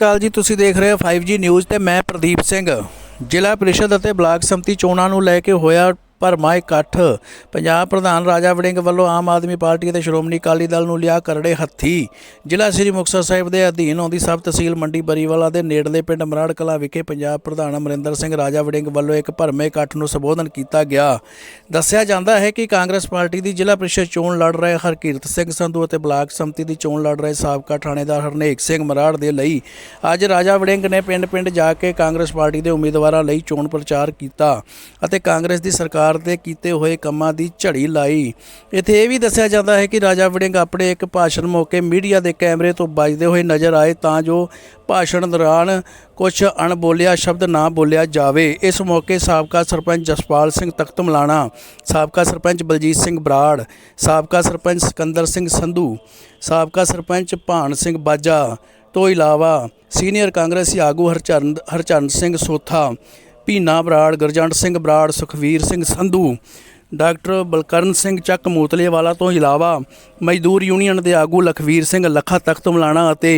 ਅਕਾਲ ਜੀ, ਤੁਸੀਂ ਦੇਖ ਰਹੇ ਹੋ 5G ਨਿਊਜ਼ ਤੇ ਮੈਂ ਪ੍ਰਦੀਪ ਸਿੰਘ। ਜ਼ਿਲ੍ਹਾ ਪ੍ਰੀਸ਼ਦ ਅਤੇ ਬਲਾਕ ਸੰਮਤੀ ਚੋਣਾਂ ਨੂੰ ਲੈ ਕੇ ਹੋਇਆ ਭਰਮਾ ਇਕੱਠ ਪੰਜਾਬ ਪ੍ਰਧਾਨ ਰਾਜਾ ਵੜਿੰਗ ਵੱਲੋਂ ਆਮ ਆਦਮੀ ਪਾਰਟੀ ਅਤੇ ਸ਼੍ਰੋਮਣੀ ਅਕਾਲੀ ਦਲ ਨੂੰ ਲਿਆ ਕਰੜੇ ਹੱਥੀ। ਜ਼ਿਲ੍ਹਾ ਸ੍ਰੀ ਮੁਕਤਸਰ ਸਾਹਿਬ ਦੇ ਅਧੀਨ ਆਉਂਦੀ ਸਬ ਤਹਿਸੀਲ ਮੰਡੀ ਬਰੀਵਾਲਾ ਦੇ ਨੇੜਲੇ ਪਿੰਡ ਮਰਾੜ ਕਲਾ ਵਿਖੇ ਪੰਜਾਬ ਪ੍ਰਧਾਨ ਅਮਰਿੰਦਰ ਸਿੰਘ ਰਾਜਾ ਵੜਿੰਗ ਵੱਲੋਂ ਇੱਕ ਭਰਮੇ ਇਕੱਠ ਨੂੰ ਸੰਬੋਧਨ ਕੀਤਾ ਗਿਆ। ਦੱਸਿਆ ਜਾਂਦਾ ਹੈ ਕਿ ਕਾਂਗਰਸ ਪਾਰਟੀ ਦੀ ਜ਼ਿਲ੍ਹਾ ਪ੍ਰੀਸ਼ਦ ਚੋਣ ਲੜ ਰਹੇ ਹਰਕੀਰਤ ਸਿੰਘ ਸੰਧੂ ਅਤੇ ਬਲਾਕ ਸੰਮਤੀ ਦੀ ਚੋਣ ਲੜ ਰਹੇ ਸਾਬਕਾ ਥਾਣੇਦਾਰ ਹਰਨੇਕ ਸਿੰਘ ਮਰਾੜ ਦੇ ਲਈ ਅੱਜ ਰਾਜਾ ਵੜਿੰਗ ਨੇ ਪਿੰਡ-ਪਿੰਡ ਜਾ ਕੇ ਕਾਂਗਰਸ ਪਾਰਟੀ ਦੇ ਉਮੀਦਵਾਰਾਂ ਲਈ ਚੋਣ ਪ੍ਰਚਾਰ ਕੀਤਾ ਅਤੇ ਕਾਂਗਰਸ ਦੀ ਸਰਕਾਰ ਦੇ ਕੀਤੇ ਹੋਏ ਕੰਮਾਂ ਦੀ ਝੜੀ ਲਾਈ। ਇੱਥੇ ਇਹ ਵੀ ਦੱਸਿਆ ਜਾਂਦਾ ਹੈ ਕਿ ਰਾਜਾ ਵੜਿੰਗ ਆਪਣੇ ਇੱਕ ਭਾਸ਼ਣ ਮੌਕੇ ਮੀਡੀਆ ਦੇ ਕੈਮਰੇ ਤੋਂ ਵੱਜਦੇ ਹੋਏ ਨਜ਼ਰ ਆਏ ਤਾਂ ਜੋ ਭਾਸ਼ਣ ਦੌਰਾਨ ਕੁਝ ਅਣਬੋਲਿਆ ਸ਼ਬਦ ਨਾ ਬੋਲਿਆ ਜਾਵੇ। ਇਸ ਮੌਕੇ ਸਾਬਕਾ ਸਰਪੰਚ ਜਸਪਾਲ ਸਿੰਘ ਤਖਤ ਮਲਾਣਾ, ਸਾਬਕਾ ਸਰਪੰਚ ਬਲਜੀਤ ਸਿੰਘ ਬਰਾੜ, ਸਾਬਕਾ ਸਰਪੰਚ ਸਿਕੰਦਰ ਸਿੰਘ ਸੰਧੂ, ਸਾਬਕਾ ਸਰਪੰਚ ਭਾਨ ਸਿੰਘ ਬਾਜਾ, ਤੋਂ ਇਲਾਵਾ ਸੀਨੀਅਰ ਕਾਂਗਰਸੀ ਆਗੂ ਹਰਚਰਨ ਹਰਚਰਨ ਸਿੰਘ ਸੋਥਾ ਭੀਨਾ ਬਰਾੜ ਗੁਰਜੰਟ ਸਿੰਘ ਬਰਾੜ ਸੁਖਵੀਰ ਸਿੰਘ ਸੰਧੂ ਡਾਕਟਰ ਬਲਕਰਨ ਸਿੰਘ ਚੱਕ ਮੋਤਲੇ ਵਾਲਾ ਤੋਂ ਇਲਾਵਾ ਮਜ਼ਦੂਰ ਯੂਨੀਅਨ ਦੇ ਆਗੂ ਲਖਵੀਰ ਸਿੰਘ ਲੱਖਾ ਤਖਤ ਮਲਾਣਾ ਅਤੇ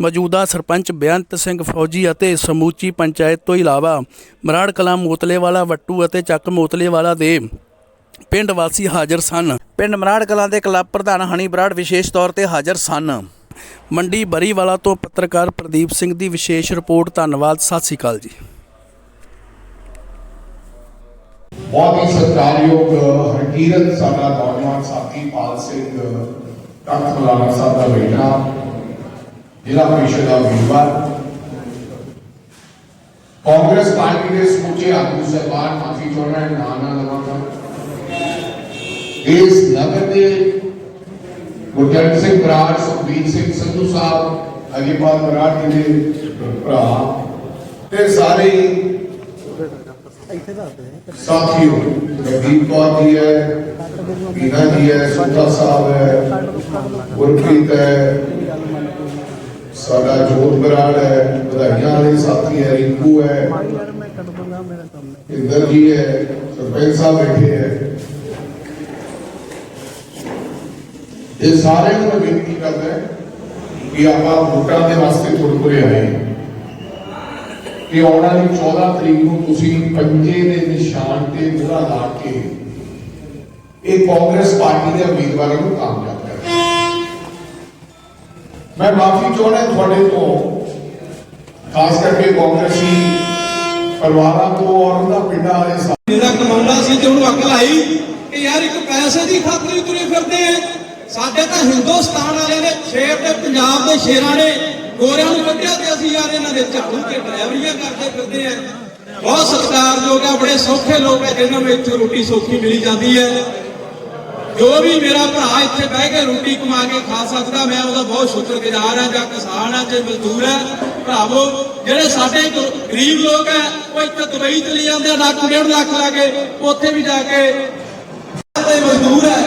ਮੌਜੂਦਾ ਸਰਪੰਚ ਬੇਅੰਤ ਸਿੰਘ ਫੌਜੀ ਅਤੇ ਸਮੂਚੀ ਪੰਚਾਇਤ ਤੋਂ ਇਲਾਵਾ ਮਰਾੜ ਕਲਾਂ ਮੋਤਲੇ ਵਾਲਾ ਵੱਟੂ ਅਤੇ ਚੱਕ ਮੋਤਲੇ ਵਾਲਾ ਦੇ ਪਿੰਡ ਵਾਸੀ ਹਾਜ਼ਰ ਸਨ। ਪਿੰਡ ਮਰਾੜ ਕਲਾਂ ਦੇ ਕਲੱਬ ਪ੍ਰਧਾਨ ਹਣੀ ਬਰਾੜ ਵਿਸ਼ੇਸ਼ ਤੌਰ ਤੇ ਹਾਜ਼ਰ ਸਨ। ਮੰਡੀ ਬਰੀਵਾਲਾ ਤੋਂ ਪੱਤਰਕਾਰ ਪ੍ਰਦੀਪ ਸਿੰਘ ਦੀ ਵਿਸ਼ੇਸ਼ ਰਿਪੋਰਟ ਧੰਨਵਾਦ ਸਤਿ ਸ਼੍ਰੀ ਅਕਾਲ ਜੀ। ਬਹੁਤ ਹੀ ਸਤਿਕਾਰਯੋਗ ਹਰਕੀਰਤ ਸਾਡਾ ਨੌਜਵਾਨ ਸਾਥੀ ਪਾਲ ਸਿੰਘ ਤਖਤ ਮਲਾਣਾ ਸਾਹਿਬ ਦਾ ਬੇਟਾ ਜ਼ਿਲ੍ਹਾ ਪ੍ਰੀਸ਼ਦ ਦਾ ਉਮੀਦਵਾਰ ਕਾਂਗਰਸ ਪਾਰਟੀ ਦੇ ਸਮੁੱਚੇ ਆਗੂ ਸਹਿਬਾਨ ਮਾਫੀ ਚਾਹੁੰਦਾ ਹੈ ਨਾਂ ਨਾ ਲਵਾਂਗਾ ਇਸ ਨਗਰ ਦੇ ਗੁਰਜੰਟ ਸਿੰਘ ਬਰਾੜ ਸੁਖਬੀਰ ਸਿੰਘ ਸੰਧੂ ਸਾਹਿਬ ਅਗੇਪਾਲ ਬਰਾੜ ਜੀ ਦੇ ਭਰਾ ਤੇ ਸਾਰੇ ਹੀ ਸਾਥੀਓ ਗਦੀਪ ਕੌਰ ਜੀ ਹੈ ਬੀਨਾ ਜੀ ਹੈ ਸੁਖਾ ਸਾਹਿਬ ਹੈ ਗੁਰਪ੍ਰੀਤ ਹੈ ਸਾਡਾ ਜੋਤ ਬਰਾੜ ਹੈ ਵਧਾਈਆਂ ਵਾਲੇ ਸਾਥੀ ਹੈ ਰਿੰਕੂ ਹੈ ਇੰਦਰ ਜੀ ਹੈ ਸਰਪੰਚ ਸਾਹਿਬ ਬੈਠੇ ਹੈ ਇਹ ਸਾਰਿਆਂ ਨੂੰ ਮੈਂ ਬੇਨਤੀ ਕਰਦਾ ਕਿ ਆਪਾਂ ਵੋਟਾਂ ਦੇ ਵਾਸਤੇ ਥੋੜੇ ਕੋਲੇ ਆਏ ਹਾਂ। ਕਿ ਆਉਣ ਵਾਲੀ 14 ਤਰੀਕ ਨੂੰ ਤੁਸੀਂ ਪੰਜੇ ਦੇ ਨਿਸ਼ਾਨ ਤੇ ਮੋਹਰਾ ਲਾ ਕੇ ਇਹ ਕਾਂਗਰਸ ਪਾਰਟੀ ਦੇ ਉਮੀਦਵਾਰਾਂ ਨੂੰ ਕਾਮਯਾਬ ਕਰਨਾ ਮੈਂ ਮਾਫੀ ਚਾਹੁੰਦਾ ਤੁਹਾਡੇ ਤੋਂ, ਖਾਸ ਕਰਕੇ ਕਾਂਗਰਸੀ ਪਰਿਵਾਰਾਂ ਤੋਂ ਔਰ ਉਹਨਾਂ ਪਿੰਡਾਂ ਵਾਲੇ ਜਿਹੜਾ ਮੇਰਾ ਕਮਾਉਂਦਾ ਸੀ ਤੇ ਉਹਨੂੰ ਅਕਲ ਆਈ ਕਿ ਯਾਰ ਇੱਕ ਪੈਸੇ ਦੀ ਖਾਤਰ ਹੀ ਤੁਰੇ ਫਿਰਦੇ ਆ। ਸਾਡੇ ਤਾਂ ਹਿੰਦੁਸਤਾਨ ਵਾਲਿਆਂ ਨੇ ਸ਼ੇਰ ਤੇ ਪੰਜਾਬ ਦੇ ਸ਼ੇਰਾਂ ਨੇ ਗੋਰਿਆਂ ਨੂੰ ਕੱਢਿਆ ਤੇ ਅਸੀਂ ਯਾਰ ਇਹਨਾਂ ਦੇ ਝਾੜੂ ਤੇ ਡਰਾਈਵਰੀਆਂ ਕਰਦੇ ਫਿਰਦੇ ਆ। ਬਹੁਤ ਸਤਿਕਾਰਯੋਗ ਆ, ਬੜੇ ਸੌਖੇ ਲੋਕ ਆ ਜਿਨ੍ਹਾਂ ਨੂੰ ਇੱਥੇ ਰੋਟੀ ਸੌਖੀ ਮਿਲੀ ਜਾਂਦੀ ਹੈ। ਜੋ ਵੀ ਮੇਰਾ ਭਰਾ ਇੱਥੇ ਬਹਿ ਕੇ ਰੋਟੀ ਕਮਾ ਕੇ ਖਾ ਸਕਦਾ, ਮੈਂ ਉਹਦਾ ਬਹੁਤ ਸ਼ੁਕਰਗੁਜ਼ਾਰ ਹਾਂ ਜਾਂ ਕਿਸਾਨ ਆ, ਜਾਂ ਮਜ਼ਦੂਰ ਹੈ ਭਰਾਵੋ, ਜਿਹੜੇ ਸਾਡੇ ਗਰੀਬ ਲੋਕ ਹੈ ਉਹ ਇੱਥੇ ਦੁਬਈ ਚਲੇ ਜਾਂਦੇ ਆ, ਲੱਖ ਡੇਢ ਲੱਖ ਲਾ ਕੇ, ਉੱਥੇ ਵੀ ਜਾ ਕੇ। ਤੇ ਮਜ਼ਦੂਰ ਹੈ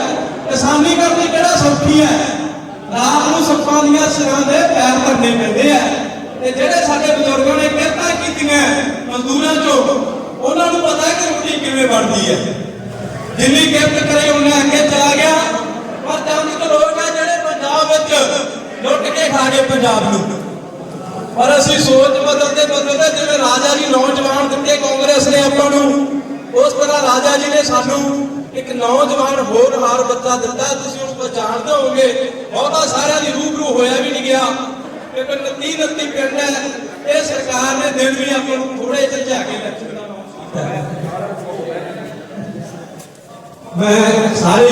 ਕਿਸਾਨੀ ਕਰਨੀ ਕਿਹੜਾ ਸੌਖੀ ਹੈ ਰਾਤ ਨੂੰ ਸੱਪਾਂ ਦੀਆਂ ਸਿਰਾਂ ਦੇ ਪੈਰ ਭਰਨੇ ਪੈਂਦੇ ਆ। ਤੇ ਜਿਹੜੇ ਸਾਡੇ ਬਜ਼ੁਰਗਾਂ ਨੇ ਕਿਰਤਾਂ ਕੀਤੀਆਂ, ਮਜ਼ਦੂਰਾਂ ਚੋਂ, ਉਹਨਾਂ ਨੂੰ ਪਤਾ ਕਿ ਰੋਟੀ ਕਿਵੇਂ ਬਣਦੀ ਹੈ। ਜਿੰਨੀ ਕਿਰਤ ਕਰੇ, ਉਹਨੇ ਅੱਗੇ ਚਲਾ ਗਿਆ। ਪਰ ਚੰਦ ਲੋਕ ਆ ਜਿਹੜੇ ਪੰਜਾਬ ਵਿੱਚ, ਲੁੱਟ ਕੇ ਖਾ ਗਏ ਪੰਜਾਬ ਨੂੰ। ਪਰ ਅਸੀਂ ਸੋਚ ਬਦਲਦੇ ਬਦਲਦੇ, ਜਿਵੇਂ ਰਾਜਾ ਜੀ ਨੌਜਵਾਨ ਦਿੱਤੇ ਕਾਂਗਰਸ ਨੇ ਆਪਾਂ ਨੂੰ, ਉਸ ਤਰ੍ਹਾਂ ਰਾਜਾ ਜੀ ਨੇ ਸਾਨੂੰ ਇੱਕ ਨੌਜਵਾਨ ਹੋਰ ਹਾਰ ਬੱਚਾ ਦਿੱਤਾ। ਤੁਸੀਂ ਉਹਨੂੰ ਪਛਾਣਦੇ ਬਹੁਤਾ ਸਾਰਿਆਂ ਦੀ ਰੂਬਰੂ ਹੋਇਆ ਵੀ ਨਹੀਂ ਗਿਆ। ਇੱਕ 29 29 ਪਿੰਡ ਹੈ, ਇਹ ਸਰਕਾਰ ਨੇ ਦਿਨ ਵੀ ਆਪਾਂ ਨੂੰ ਥੋੜੇ ਜਿਹੇ ਝਾ ਕੇ ਇਲੈਕਸ਼ਨ ਮੈਂ ਸਾਰੇ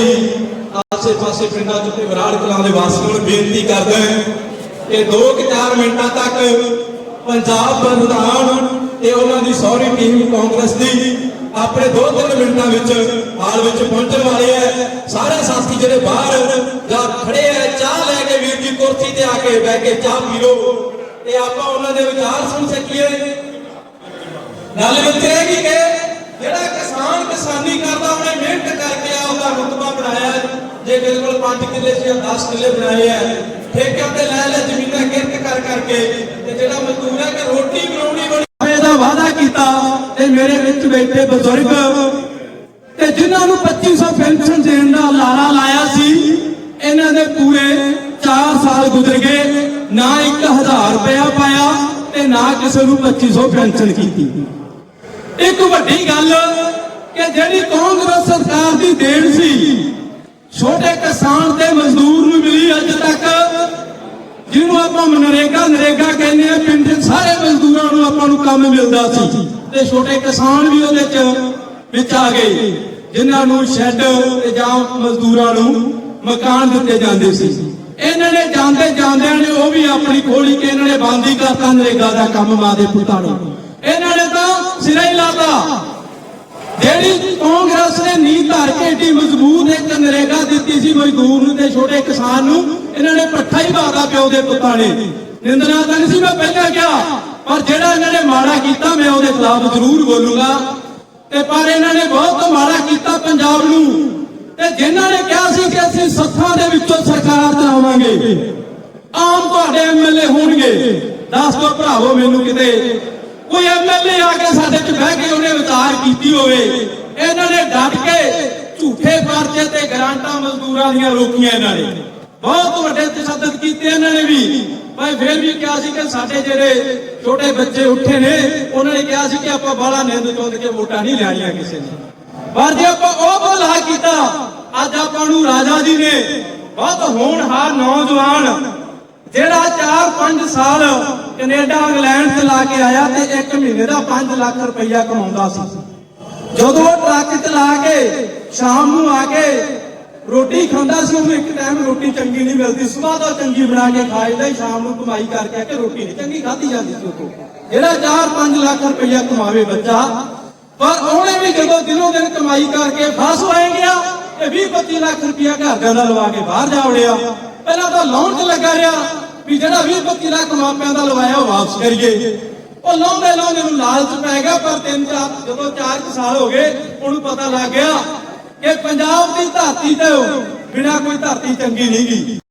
ਆਸੇ ਪਾਸੇ ਪਿੰਡਾਂ ਚ ਤੇ ਵਿਰਾੜ ਕਲਾਂ ਦੇ ਵਾਸੀਆਂ ਨੂੰ ਬੇਨਤੀ ਕਰਦਾ ਹਾਂ ਕਿ 2-4 ਮਿੰਟਾਂ ਤੱਕ ਪੰਜਾਬ ਪ੍ਰਧਾਨ ਤੇ ਉਹਨਾਂ ਦੀ ਸੌਰੀ ਟੀਮ ਕਾਂਗਰਸ ਦੀ ਆਪਣੇ 2-3 ਮਿੰਟਾਂ ਵਿੱਚ ਹਾਲ ਵਿੱਚ ਪਹੁੰਚਣ ਵਾਲੇ ਹੈ ਸਾਰੇ ਸਾਥੀ ਜਿਹੜੇ ਬਾਹਰ ਜਾਂ ਖੜੇ ਹੈ ਚਾਹ ਲੈ ਕੇ ਵੀਰ ਜੀ ਕੁਰਸੀ ਤੇ ਆ ਕੇ ਬਹਿ ਕੇ ਚਾਹ ਪੀ ਲਓ। ਤੇ ਆਪਾਂ ਉਹਨਾਂ ਦੇ ਵਿਚਾਰ ਸੁਣ ਸਕੀਏ। ਗੱਲ ਵਿੱਚ ਇਹ ਕੀ ਕਿ ਜਿਹੜਾ ਕਿਸਾਨ ਕਿਸਾਨੀ ਕਰਦਾ, ਉਹਨੇ ਮਿਹਨਤ ਕਰਕੇ ਉਹਦਾ ਰੁਤਬਾ ਬਣਾਇਆ। ਜੇ ਕਿਸੇ ਕੋਲ 5 ਕਿੱਲੇ ਸੀ 10 ਕਿੱਲੇ ਬਣਾਏ ਆ ਠੇਕੇ ਤੇ ਲੈ ਲੈ ਜ਼ਮੀਨਾਂ ਕਿਰਤ ਕਰ ਕਰਕੇ। ਤੇ ਜਿਹੜਾ ਮਜ਼ਦੂਰ ਹੈ ਕਿ ਰੋਟੀ ਬਣਾਉਣੀ ਬੈਠੇ ਬਜ਼ੁਰਗ ਤੇ ਜਿਨ੍ਹਾਂ ਨੂੰ 2500 ਪੈਨਸ਼ਨ ਦੇਣ ਦਾ ਲਾਰਾ ਲਾਇਆ ਸੀ, ਇਹਨਾਂ ਦੇ ਪੂਰੇ 4 ਸਾਲ ਗੁਜ਼ਰ ਗਏ, ਨਾ 1000 ਰੁਪਇਆ ਪਾਇਆ ਨਾ ਕਿਸੇ ਨੂੰ 2500 ਪੈਨਸ਼ਨ ਕੀਤੀ। ਇੱਕ ਵੱਡੀ ਗੱਲ ਕਿ ਜਿਹੜੀ ਕਾਂਗਰਸ ਸਰਕਾਰ ਦੀ ਦੇਣ ਸੀ, ਛੋਟੇ ਕਿਸਾਨ ਤੇ ਮਜ਼ਦੂਰ ਨੂੰ ਮਿਲੀ ਅੱਜ ਤੱਕ, ਜਿਹਨੂੰ ਆਪਾਂ ਮਨਰੇਗਾ ਨਰੇਗਾ ਕਹਿੰਦੇ ਆ, ਪਿੰਡ ਸਾਰੇ ਮਜ਼ਦੂਰਾਂ ਨੂੰ ਆਪਾਂ ਨੂੰ ਕੰਮ ਮਿਲਦਾ ਸੀ। ਤੇ ਛੋਟੇ ਕਿਸਾਨ ਵੀ ਉਹਦੇ ਚ ਵਿੱਚ ਆ ਗਏ, ਜਿਨ੍ਹਾਂ ਨੂੰ ਸ਼ੈੱਡ ਤੇ ਜਾਂ ਮਜ਼ਦੂਰਾਂ ਨੂੰ ਮਕਾਨ ਦਿੱਤੇ ਜਾਂਦੇ ਸੀ। ਇਹਨਾਂ ਨੇ ਜਾਂਦੇ ਜਾਂਦਿਆਂ ਨੇ ਉਹ ਵੀ ਆਪਣੀ ਖੋਲੀ ਕੇ ਇਹਨਾਂ ਨੇ ਬੰਦ ਕਰਤਾ ਨਰੇਗਾ ਦਾ ਕੰਮ ਮਾਦੇ ਪੁੱਤਾਂ ਨੂੰ। ਇਹਨਾਂ ਨੇ ਤਾਂ ਸਿਰਾ ਹੀ ਲਾਤਾ। ਜਿਹੜੀ ਕਾਂਗਰਸ ਨੇ ਨੀਂਹ ਧਰ ਕੇ ਏਡੀ ਮਜ਼ਬੂਤ ਇੱਕ ਨਰੇਗਾ ਦਿੱਤੀ ਸੀ ਮਜ਼ਦੂਰ ਨੂੰ ਤੇ ਛੋਟੇ ਕਿਸਾਨ ਨੂੰ, ਇਹਨਾਂ ਨੇ ਪੱਠਾ ਹੀ ਬਾਦਾ ਪਿਓ ਦੇ ਪੁੱਤਾਂ ਨੇ। ਨਿੰਦਣਾ ਤਾਂ ਨਹੀਂ ਸੀ ਮੈਂ ਪਹਿਲਾਂ ਕਿਹਾ। ਪਰ ਜਿਹੜਾ ਇਹਨਾਂ ਨੇ ਮਾੜਾ ਕੀਤਾ, ਮੈਂ ਉਹਦੇ ਖਿਲਾਫ ਜ਼ਰੂਰ ਬੋਲੂੰਗਾ। ਤੇ ਪਰ ਇਹਨਾਂ ਨੇ ਬਹੁਤ ਮਾੜਾ ਕੀਤਾ ਪੰਜਾਬ ਨੂੰ। ਤੇ ਜਿਨ੍ਹਾਂ ਨੇ ਕਿਹਾ ਸੀ ਕਿ ਅਸੀਂ ਸੱਥਾਂ ਦੇ ਵਿੱਚੋਂ ਸਰਕਾਰ ਚਲਾਵਾਂਗੇ ਆਮ ਤੁਹਾਡੇ ਐਮਐਲਏ ਹੋਣਗੇ। ਦੱਸ ਦੋ ਭਰਾਵੋ ਮੈਨੂੰ ਕਿਤੇ। ਕੋਈ ਐਮਐਲਏ ਆ ਕੇ ਸਾਡੇ ਚ ਬਹਿ ਕੇ ਉਹਨੇ ਵਿਚਾਰ ਕੀਤੀ ਹੋਵੇ। ਇਹਨਾਂ ਨੇ ਡਟ ਕੇ ਝੂਠੇ ਪਰਚੇ ਤੇ ਗਰਾਂਟਾਂ ਮਜ਼ਦੂਰਾਂ ਦੀਆਂ ਰੋਕੀਆਂ ਇਹਨਾਂ ਨੇ। ਬਹੁਤ ਵੱਡੇ ਤਸ਼ੱਦਦ ਕੀਤੇ ਇਹਨਾਂ ਨੇ ਵੀ। ਭਾਈ ਫੇਰ ਵੀ ਕਿਹਾ ਸੀ ਕਿ ਸਾਡੇ ਜਿਹੜੇ ਛੋਟੇ ਬੱਚੇ ਉੱਠੇ ਨੇ, ਉਹਨਾਂ ਨੇ ਕਿਹਾ ਸੀ ਕਿ ਆਪਾਂ ਬਾਲਾ ਨਿੰਦ ਚੁੰਦ ਕੇ ਵੋਟਾਂ ਨਹੀਂ ਲੈਣੀਆਂ ਕਿਸੇ ਨੇ। ਪਰ ਜੇ ਆਪਾਂ ਉਹ ਬਲਾ ਕੀਤਾ, ਅੱਜ ਆਪਾਂ ਨੂੰ ਰਾਜਾ ਜੀ ਨੇ ਬਹੁਤ ਹੋਣਹਾਰ ਨੌਜਵਾਨ, ਜਿਹੜਾ 4-5 ਸਾਲ ਕੈਨੇਡਾ, ਇੰਗਲੈਂਡ ਚ ਲਾ ਕੇ ਆਇਆ ਤੇ 1 ਮਹੀਨੇ ਦਾ 5 ਲੱਖ ਰੁਪਈਆ ਕਮਾਉਂਦਾ ਸੀ। ਜਦੋਂ ਉਹ ਟਰੱਕ ਚਲਾ ਕੇ, ਸ਼ਾਮ ਨੂੰ ਆ ਕੇ ਰੋਟੀ ਖਾਂਦਾ ਸੀ ਉਹਨੂੰ ਇੱਕ ਟਾਈਮ ਰੋਟੀ ਚੰਗੀ ਨਹੀਂ ਮਿਲਦੀ। ਸਵੇਰ ਦਾ ਚੰਗੀ ਬਣਾ ਕੇ ਖਾਇਦਾ ਹੀ ਸ਼ਾਮ ਨੂੰ ਕਮਾਈ ਕਰਕੇ ਆ ਰੋਟੀ ਨਹੀਂ, ਚੰਗੀ ਖਾਧੀ ਜਾਂਦੀ ਸੀ ਉਹ ਜਿਹੜਾ 4-5 ਲੱਖ ਰੁਪਈਆ ਕਮਾਵੇ ਬੱਚਾ, ਪਰ ਉਹਨੇ ਵੀ ਜਦੋਂ ਦਿਨੋਂ ਦਿਨ ਕਮਾਈ ਕਰਕੇ ਫਸ ਹੋਏ ਗਿਆ ਤੇ 20-25 ਲੱਖ ਰੁਪਇਆ ਘਰਦਿਆਂ ਦਾ ਲਵਾ ਕੇ ਬਾਹਰ ਜਾ ਵੜਿਆ। ਪਹਿਲਾਂ ਤਾਂ ਲਾਉਣ 'ਚ ਲੱਗਾ ਰਿਹਾ ਵੀ ਜਿਹੜਾ 20-25 ਲੱਖ ਮਾਪਿਆਂ ਦਾ ਲਵਾਇਆ ਉਹ ਵਾਪਸ ਕਰੀਏ। ਉਹ ਲਾਉਂਦੇ ਲਾਉਂਦੇ ਨੂੰ ਲਾਲਚ ਪੈ ਗਿਆ, ਪਰ ਤਿੰਨ ਚਾਰ ਜਦੋਂ 4 ਸਾਲ ਹੋ ਗਏ, ਉਹਨੂੰ ਪਤਾ ਲੱਗ ਗਿਆ ਕਿ ਪੰਜਾਬ ਦੀ ਧਰਤੀ ਤੇ ਬਿਨਾ ਕੋਈ ਧਰਤੀ ਚੰਗੀ ਨਹੀਂ ਗਈ।